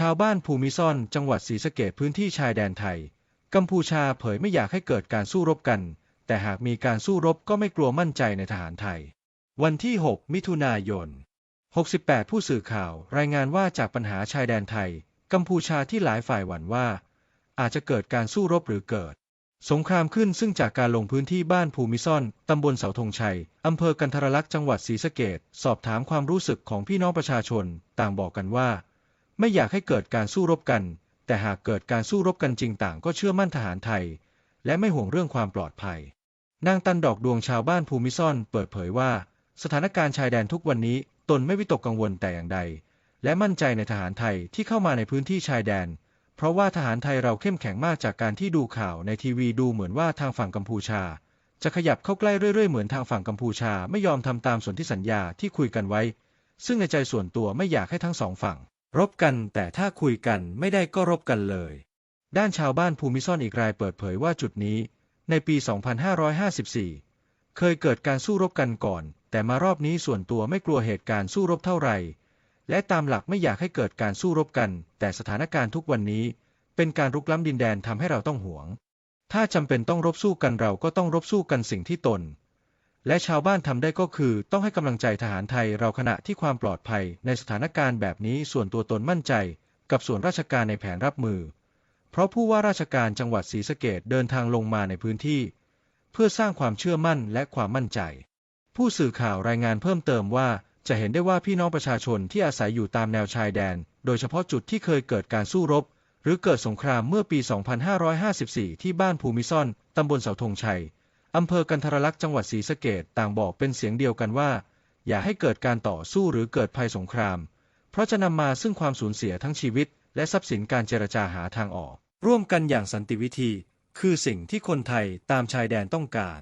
ชาวบ้านภูมิซ่อนจังหวัดศรีสะเกดพื้นที่ชายแดนไทย กัมพูชาเผยไม่อยากให้เกิดการสู้รบกัน แต่หากมีการสู้รบก็ไม่กลัวมั่นใจในทหารไทย วันที่ 6 มิถุนายน 68 ผู้สื่อข่าวรายงานว่าจากปัญหาชายแดนไทย กัมพูชาที่หลายฝ่ายหวั่นว่า อาจจะเกิดการสู้รบหรือเกิด สงครามขึ้นซึ่งจากการลงพื้นที่บ้านภูมิซ่อน ตำบลเสาธงชัย อำเภอกันทรลักษณ์จังหวัดศรีสะเกดสอบถามความรู้สึกของพี่น้องประชาชน ต่างบอกกันว่า ไม่อยากให้เกิดการสู้รบกัน แต่หากเกิดการสู้รบกันจริงต่างก็เชื่อมั่นทหารไทย และไม่ห่วงเรื่องความปลอดภัย นางตันดอกดวงชาวบ้านภูมิซ่อนเปิดเผยว่า สถานการณ์ชายแดนทุกวันนี้ตนไม่วิตกกังวลแต่อย่างใด และมั่นใจในทหารไทยที่เข้ามาในพื้นที่ชายแดน เพราะว่าทหารไทยเราเข้มแข็งมากจากการที่ดูข่าวในทีวีดูเหมือนว่าทางฝั่งกัมพูชา จะขยับเข้าใกล้เรื่อยๆเหมือนทางฝั่งกัมพูชาไม่ยอมทำตามส่วนธิสัญญาที่คุยกันไว้ ซึ่งในใจส่วนตัวไม่อยากให้ทั้งสองฝั่ง รบกันแต่ถ้าคุยกันไม่ได้ก็รบกันเลย ด้านชาวบ้านภูมิซ่อนอีกรายเปิดเผยว่าจุดนี้ ในปี 2554 เคยเกิดการสู้รบกันก่อน แต่มารอบนี้ส่วนตัวไม่กลัวเหตุการณ์สู้รบเท่าไหร่ และตามหลักไม่อยากให้เกิดการสู้รบกัน แต่สถานการณ์ทุกวันนี้ เป็นการรุกล้ำดินแดนทำให้เราต้องหวง ถ้าจำเป็นต้องรบสู้กันเราก็ต้องรบสู้กันสิ่งที่ตน และชาวบ้านทำได้ก็คือ ต้องให้กำลังใจทหารไทยเราขณะที่ความปลอดภัยในสถานการณ์แบบนี้ส่วนตัวตนมั่นใจ กับส่วนราชการในแผนรับมือ เพราะผู้ว่าราชการจังหวัดศรีสะเกดเดินทางลงมาในพื้นที่ เพื่อสร้างความเชื่อมั่นและความมั่นใจ ผู้สื่อข่าวรายงานเพิ่มเติมว่าจะเห็นได้ว่าพี่น้องประชาชนที่อาศัยอยู่ตามแนวชายแดน โดยเฉพาะจุดที่เคยเกิดการสู้รบ หรือเกิดสงครามเมื่อปี 2554 ที่บ้านภูมิซ่อน ตำบลเสาธงชัย อำเภอกันทรลักษณ์จังหวัดศรีสะเกดต่างบอกเป็นเสียงเดียวกันว่า อย่าให้เกิดการต่อสู้หรือเกิดภัยสงคราม เพราะจะนำมาซึ่งความสูญเสียทั้งชีวิต และทรัพย์สินการเจรจาหาทางออก ร่วมกันอย่างสันติวิธี คือสิ่งที่คนไทยตามชายแดนต้องการ